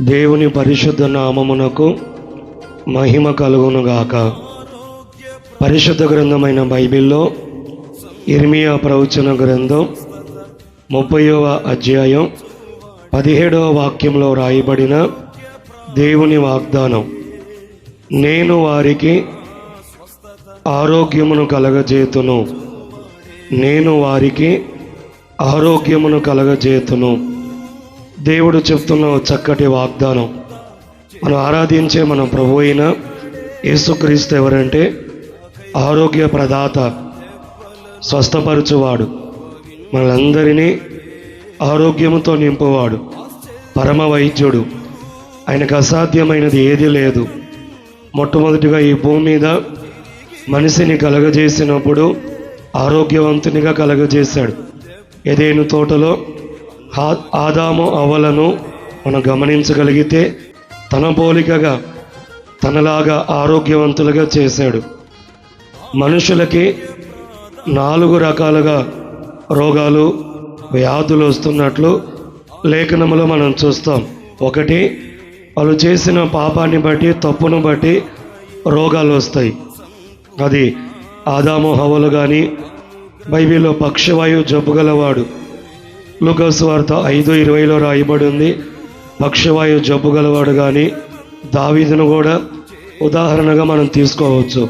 దేవుని పరిశుద్ధ నామమునకు మహిమ కలుగునుగాక. పరిశుద్ధ గ్రంథమైన బైబిల్లో ఇర్మియా ప్రవచన గ్రంథం ముప్పైవ అధ్యాయం పదిహేడవ వాక్యంలో రాయబడిన దేవుని వాగ్దానం. నేను వారికి ఆరోగ్యమును కలగజేతును. నేను వారికి ఆరోగ్యమును కలగజేతును. దేవుడు చెప్తున్న చక్కటి వాగ్దానం. మనం ఆరాధించే మన ప్రభు అయిన యేసుక్రీస్తు ఎవరంటే ఆరోగ్య ప్రదాత స్వస్థపరచువాడు మనందరినీ ఆరోగ్యముతో నింపువాడు పరమ వైద్యుడు. ఆయనకు అసాధ్యమైనది ఏది లేదు. మొట్టమొదటిగా ఈ భూమి మీద మనిషిని కలగజేసినప్పుడు ఆరోగ్యవంతునిగా కలగజేశాడు. ఏదేను తోటలో ఆదాము అవలను మనం గమనించగలిగితే తన పోలికగా తనలాగా ఆరోగ్యవంతులుగా చేశాడు. మనుషులకి నాలుగు రకాలుగా రోగాలు వ్యాధులు వస్తున్నట్లు లేఖనములో మనం చూస్తాం. ఒకటి వాళ్ళు చేసిన పాపాన్ని బట్టి తప్పును బట్టి రోగాలు వస్తాయి. అది ఆదాము హవలు కానీ బైబిల్లో పక్షవాయువు జబ్బు గలవాడు. లూకాసు వార్త ఐదు ఇరవైలో రాయబడి ఉంది పక్షవాయు జబ్బు గలవాడు కానీ దావీదును కూడా ఉదాహరణగా మనం తీసుకోవచ్చు.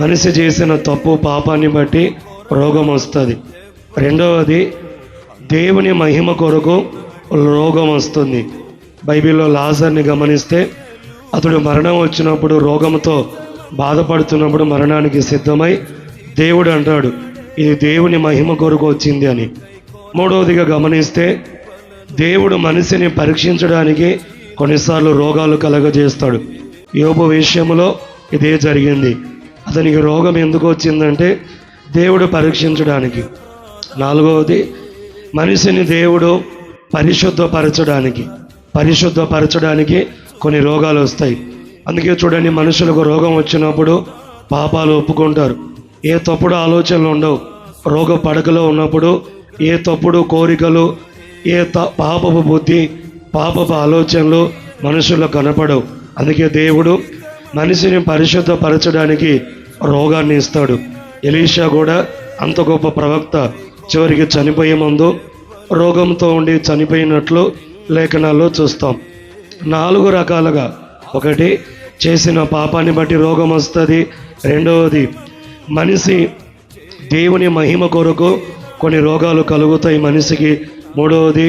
మనిషి చేసిన తప్పు పాపాన్ని బట్టి రోగం వస్తుంది. రెండవది దేవుని మహిమ కొరకు రోగం వస్తుంది. బైబిల్లో లాజర్ని గమనిస్తే అతడు మరణం వచ్చినప్పుడు రోగంతో బాధపడుతున్నప్పుడు మరణానికి సిద్ధమై దేవుడు అంటాడు ఇది దేవుని మహిమ కొరకు వచ్చింది అని. మూడవదిగా గమనిస్తే దేవుడు మనిషిని పరీక్షించడానికి కొన్నిసార్లు రోగాలు కలగజేస్తాడు. యోబు విషయంలో ఇదే జరిగింది. అతనికి రోగం ఎందుకు వచ్చిందంటే దేవుడు పరీక్షించడానికి. నాలుగవది మనిషిని దేవుడు పరిశుద్ధపరచడానికి. పరిశుద్ధపరచడానికి కొన్ని రోగాలు వస్తాయి. అందుకే చూడండి మనుషులకు రోగం వచ్చినప్పుడు పాపాలు ఒప్పుకుంటారు. ఏ తప్పుడు ఆలోచనలు ఉండవు. రోగ పడకలో ఉన్నప్పుడు ఏ తప్పుడు కోరికలు ఏ త పాపపు బుద్ధి పాపపు ఆలోచనలు మనుషుల్లో కనపడవు. అందుకే దేవుడు మనిషిని పరిశుద్ధపరచడానికి రోగాన్ని ఇస్తాడు. ఎలీషా కూడా అంత గొప్ప ప్రవక్త. చివరికి చనిపోయే ముందు రోగంతో ఉండి చనిపోయినట్లు లేఖనాల్లో చూస్తాం. నాలుగు రకాలుగా. ఒకటి చేసిన పాపాన్ని బట్టి రోగం వస్తుంది. రెండవది మనిషి దేవుని మహిమ కొరకు కొన్ని రోగాలు కలుగుతాయి మనిషికి. మూడవది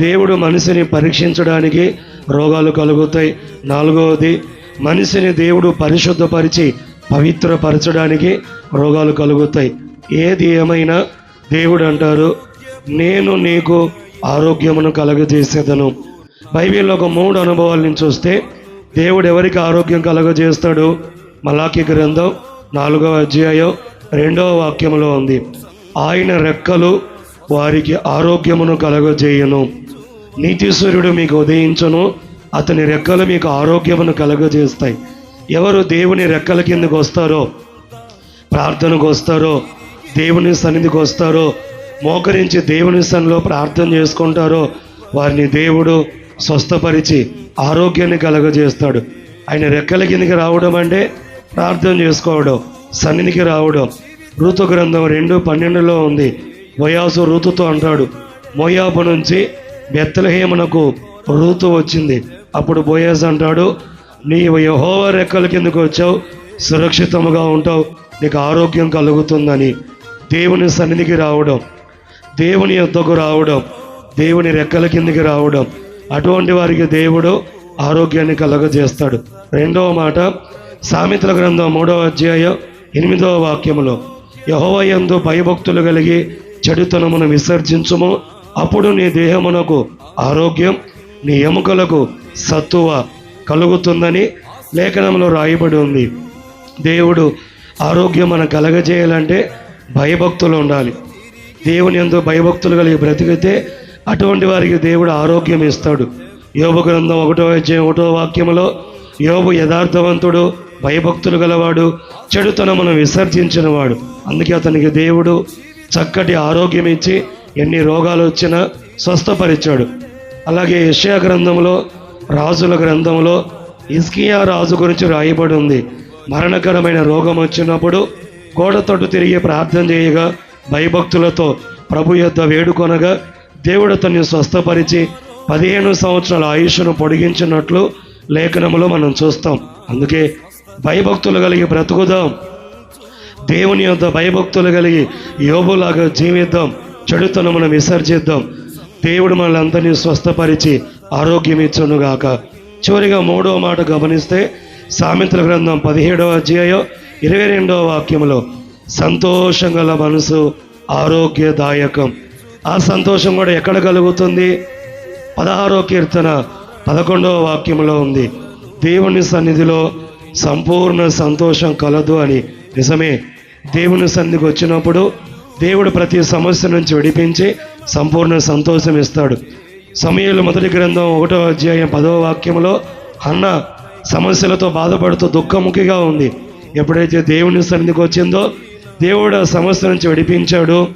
దేవుడు మనిషిని పరీక్షించడానికి రోగాలు కలుగుతాయి. నాలుగవది మనిషిని దేవుడు పరిశుద్ధపరిచి పవిత్రపరచడానికి రోగాలు కలుగుతాయి. ఏది ఏమైనా దేవుడు అంటారు నేను నీకు ఆరోగ్యమును కలగజేసేదను. బైబిల్లో ఒక మూడు అనుభవాల నుంచి వస్తే దేవుడు ఎవరికి ఆరోగ్యం కలగజేస్తాడు? మలాకి గ్రంథం నాలుగవ అధ్యాయం రెండవ వాక్యంలో ఉంది. ఆయన రెక్కలు వారికి ఆరోగ్యమును కలగజేయను. నీతీశ్వరుడు మీకు ఉదయించను అతని రెక్కలు మీకు ఆరోగ్యమును కలగజేస్తాయి. ఎవరు దేవుని రెక్కల కిందకు వస్తారో ప్రార్థనకు వస్తారో దేవుని సన్నిధికి వస్తారో మోకరించి దేవుని సన్నిలో ప్రార్థన చేసుకుంటారో వారిని దేవుడు స్వస్థపరిచి ఆరోగ్యాన్ని కలగజేస్తాడు. ఆయన రెక్కల కిందకి రావడం అంటే ప్రార్థన చేసుకోవడం సన్నిధికి రావడం ఋతు గ్రంథం రెండు పన్నెండులో ఉంది. వయాసు ఋతుతో అంటాడు మోయాబు నుంచి బెత్తలహేమునకు ఋతు వచ్చింది. అప్పుడు బోయాస్ అంటాడు నీవు యహోవ రెక్కల కిందకు వచ్చావు సురక్షితముగా ఉంటావు నీకు ఆరోగ్యం కలుగుతుందని దేవుని సన్నిధికి రావడం దేవుని యొద్దకు రావడం దేవుని రెక్కల కిందికి రావడం అటువంటి వారికి దేవుడు ఆరోగ్యాన్ని కలగజేస్తాడు. రెండవ మాట సామెతల గ్రంథం మూడవ అధ్యాయం ఎనిమిదవ వాక్యములో యహోవయందు భయభక్తులు కలిగి చెడుతనమును విసర్జించుము. అప్పుడు నీ దేహమునకు ఆరోగ్యం నీ ఎముకలకు సత్తువ కలుగుతుందని లేఖనంలో రాయబడి ఉంది. దేవుడు ఆరోగ్యం మనం కలగజేయాలంటే భయభక్తులు ఉండాలి. దేవుని ఎందు భయభక్తులు కలిగి బ్రతికితే అటువంటి వారికి దేవుడు ఆరోగ్యం ఇస్తాడు. యోగ గ్రంథం ఒకటో అధ్యాయం ఒకటో వాక్యంలో యోగు యథార్థవంతుడు భయభక్తులు గలవాడు చెడుతనమును విసర్జించినవాడు అందుకే అతనికి దేవుడు చక్కటి ఆరోగ్యం ఇచ్చి ఎన్ని రోగాలు వచ్చినా స్వస్థపరిచాడు. అలాగే యషయా గ్రంథంలో రాజుల గ్రంథంలో ఇస్కియా రాజు గురించి రాయబడి ఉంది. మరణకరమైన రోగం వచ్చినప్పుడు గోడ తట్టు తిరిగి ప్రార్థన చేయగా భయభక్తులతో ప్రభు యొద్ద వేడుకొనగా దేవుడు అతన్ని స్వస్థపరిచి పదిహేను సంవత్సరాల ఆయుష్ను పొడిగించినట్లు లేఖనములో మనం చూస్తాం. అందుకే భయభక్తులు కలిగి బ్రతుకుదాం. దేవుని యొక్క భయభక్తులు కలిగి యోగులాగా జీవిద్దాం. చెడుతనమును విసర్జిద్దాం. దేవుడు మనల్ని అందరినీ స్వస్థపరిచి ఆరోగ్యం ఇచ్చునుగాక. చివరిగా మూడవ మాట గమనిస్తే సామెతల గ్రంథం పదిహేడవ అధ్యాయం ఇరవై రెండవ వాక్యంలో సంతోషం గల మనసు ఆరోగ్యదాయకం. ఆ సంతోషం కూడా ఎక్కడ కలుగుతుంది? పదహారో కీర్తన పదకొండవ వాక్యంలో ఉంది. దేవుని సన్నిధిలో సంపూర్ణ సంతోషం కలదు అని. నిజమే. దేవుని సన్నిధికి వచ్చినప్పుడు దేవుడు ప్రతి సమస్య నుంచి విడిపించి సంపూర్ణ సంతోషం ఇస్తాడు. సమయంలో మొదటి గ్రంథం ఒకటో అధ్యాయం పదవ వాక్యంలో అన్న సమస్యలతో బాధపడుతూ దుఃఖముఖిగా ఉంది. ఎప్పుడైతే దేవుని సన్నిధికి వచ్చిందో దేవుడు ఆ సమస్య నుంచి విడిపించాడు.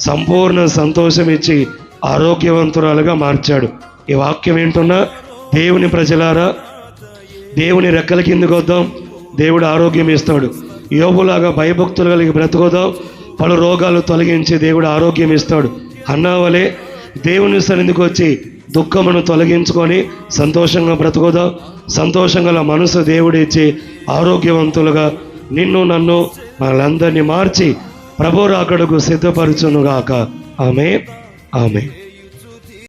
సంపూర్ణ సంతోషం ఇచ్చి ఆరోగ్యవంతురాలుగా మార్చాడు. ఈ వాక్యం ఏంటున్నా దేవుని ప్రజలారా దేవుని రెక్కల కిందకు వద్దాం. దేవుడు ఆరోగ్యం ఇస్తాడు. యోగులాగా భయభక్తులు కలిగి బ్రతుకుదాం. పలు రోగాలు తొలగించి దేవుడు ఆరోగ్యం ఇస్తాడు. అన్నావలే దేవుని సన్నిధికి వచ్చి దుఃఖమును తొలగించుకొని సంతోషంగా బ్రతుకుదాం. సంతోషంగా మనసు దేవుడు ఇచ్చి ఆరోగ్యవంతులుగా నిన్ను నన్ను మనందరినీ మార్చి ప్రభు రాకడకు సిద్ధపరచునుగాక. ఆమె ఆమె